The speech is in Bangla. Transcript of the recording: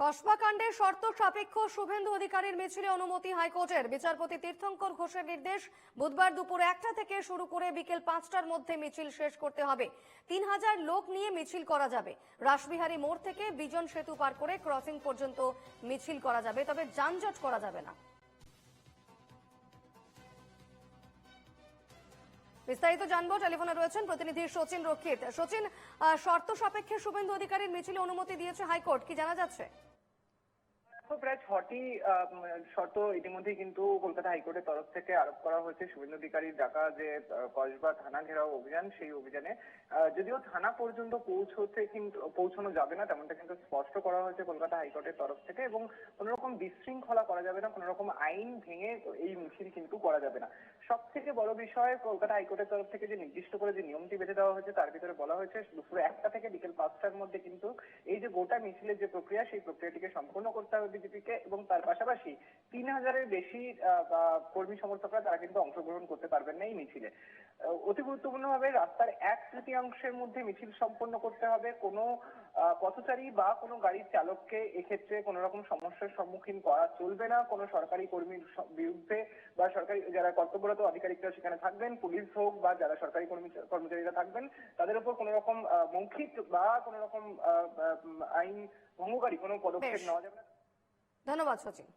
কসবা কাণ্ডে শর্ত সাপেক্ষ শুভেন্দু অধিকারীর মিছিলে অনুমতি হাইকোর্টের। বিচারপতি তীর্থঙ্কর ঘোষের নির্দেশ, বুধবার দুপুর একটা থেকে শুরু করে বিকেল পাঁচটার মধ্যে মিছিল শেষ করতে হবে। তিন হাজার লোক নিয়ে মিছিল করা যাবে। রাসবিহারী মোড় থেকে বিজন সেতু পার করে ক্রসিং পর্যন্ত মিছিল করা যাবে, তবে যানজট করা যাবে না। বিস্তারিত জানব, টেলিফোনে রয়েছেন প্রতিনিধি সচিন রক্ষিত। সচিন শর্ত সাপেক্ষে শুভেন্দু অধিকারীর মিছিলে অনুমতি দিয়েছে হাইকোর্ট, কি জানা যাচ্ছে? প্রায় ছটি শর্ত ইতিমধ্যেই কিন্তু কলকাতা হাইকোর্টের তরফ থেকে আরোপ করা হয়েছে। শুভেন্দু অধিকারীর ডাকা যে কসবা থানা ঘেরাও অভিযান, সেই অভিযানে যদিও থানা পর্যন্ত পৌঁছতে কিন্তু, পৌঁছানো যাবে না, তেমনটা কিন্তু স্পষ্ট করা হয়েছে কলকাতা হাইকোর্টের তরফ থেকে এবং কোনো রকম বিশৃঙ্খলা করা যাবে না, কোনো রকম আইন ভেঙে এই মিছিল কিন্তু করা যাবে না। সব থেকে বড় বিষয় কলকাতা হাইকোর্টের তরফ থেকে যে নির্দিষ্ট করে যে নিয়মটি বেঁধে দেওয়া হয়েছে, তার ভিতরে বলা হয়েছে, দুপুর একটা থেকে বিকেল পাঁচটার মধ্যে কিন্তু এই যে গোটা মিছিলের যে প্রক্রিয়া, সেই প্রক্রিয়াটিকে সম্পূর্ণ করতে হবে। বিজেপিকে এবং তার পাশাপাশি তিন হাজারের বেশি কর্মী সমর্থকরা তারা কিন্তু অংশগ্রহণ করতে পারবেন না এই মিছিলে। অতি গুরুত্বপূর্ণভাবে রাস্তার এক তৃতীয়াংশের মধ্যে মিছিল সম্পন্ন করতে হবে। কোনো পথচারী বা কোনো গাড়ির চালককে এক্ষেত্রে কোনো রকম সমস্যার সম্মুখীন করা চলবে না। কোনো সরকারি কর্মীর বিরুদ্ধে বা সরকারি যারা কর্তব্যরত আধিকারিকরা সেখানে থাকবেন পুলিশ হোক বা যারা সরকারি কর্মী কর্মচারীরা থাকবেন তাদের উপর কোনো রকম মৌখিক বা কোনো রকম আইন ভঙ্গকারী কোনো পদক্ষেপ নেওয়া যাবে না। ধন্যবাদ সচিন।